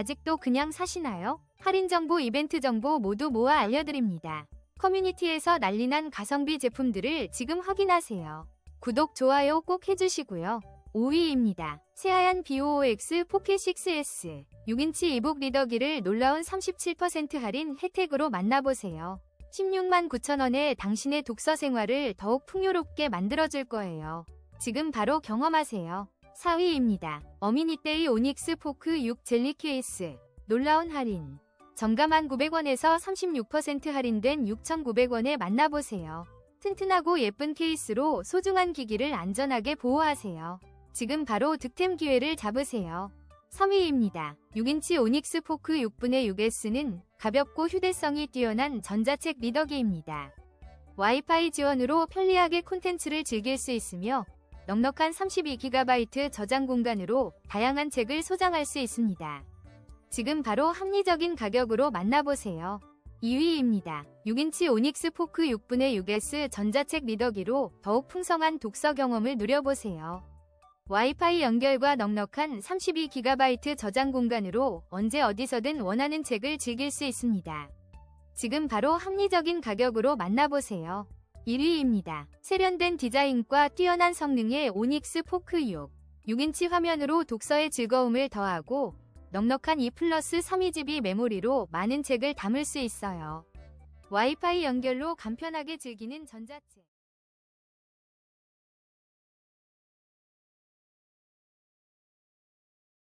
아직도 그냥 사시나요? 할인 정보, 이벤트 정보 모두 모아 알려드립니다. 커뮤니티에서 난리난 가성비 제품들을 지금 확인하세요. 구독, 좋아요 꼭 해주시고요. 5위입니다. 새하얀 BOX 포켓 6S 6인치 이북 리더기를 놀라운 37% 할인 혜택으로 만나보세요. 16만 9천원에 당신의 독서 생활을 더욱 풍요롭게 만들어줄 거예요. 지금 바로 경험하세요. 4위입니다. 어미니데이 오닉스 포크 6 젤리 케이스 놀라운 할인 정가 1,900원에서 36% 할인된 6,900원에 만나보세요. 튼튼하고 예쁜 케이스로 소중한 기기를 안전하게 보호하세요. 지금 바로 득템 기회를 잡으세요. 3위입니다. 6인치 오닉스 포크 6분의 6S는 가볍고 휴대성이 뛰어난 전자책 리더기입니다. 와이파이 지원으로 편리하게 콘텐츠를 즐길 수 있으며 넉넉한 32GB 저장 공간으로 다양한 책을 소장할 수 있습니다. 지금 바로 합리적인 가격으로 만나보세요. 2위입니다. 6인치 오닉스 포크 6분의 6S 전자책 리더기로 더욱 풍성한 독서 경험을 누려보세요. 와이파이 연결과 넉넉한 32GB 저장 공간으로 언제 어디서든 원하는 책을 즐길 수 있습니다. 지금 바로 합리적인 가격으로 만나보세요. 1위입니다. 세련된 디자인과 뛰어난 성능의 오닉스 포크 6. 6인치 화면으로 독서의 즐거움을 더하고 넉넉한 2 플러스 32GB 메모리로 많은 책을 담을 수 있어요. 와이파이 연결로 간편하게 즐기는 전자책.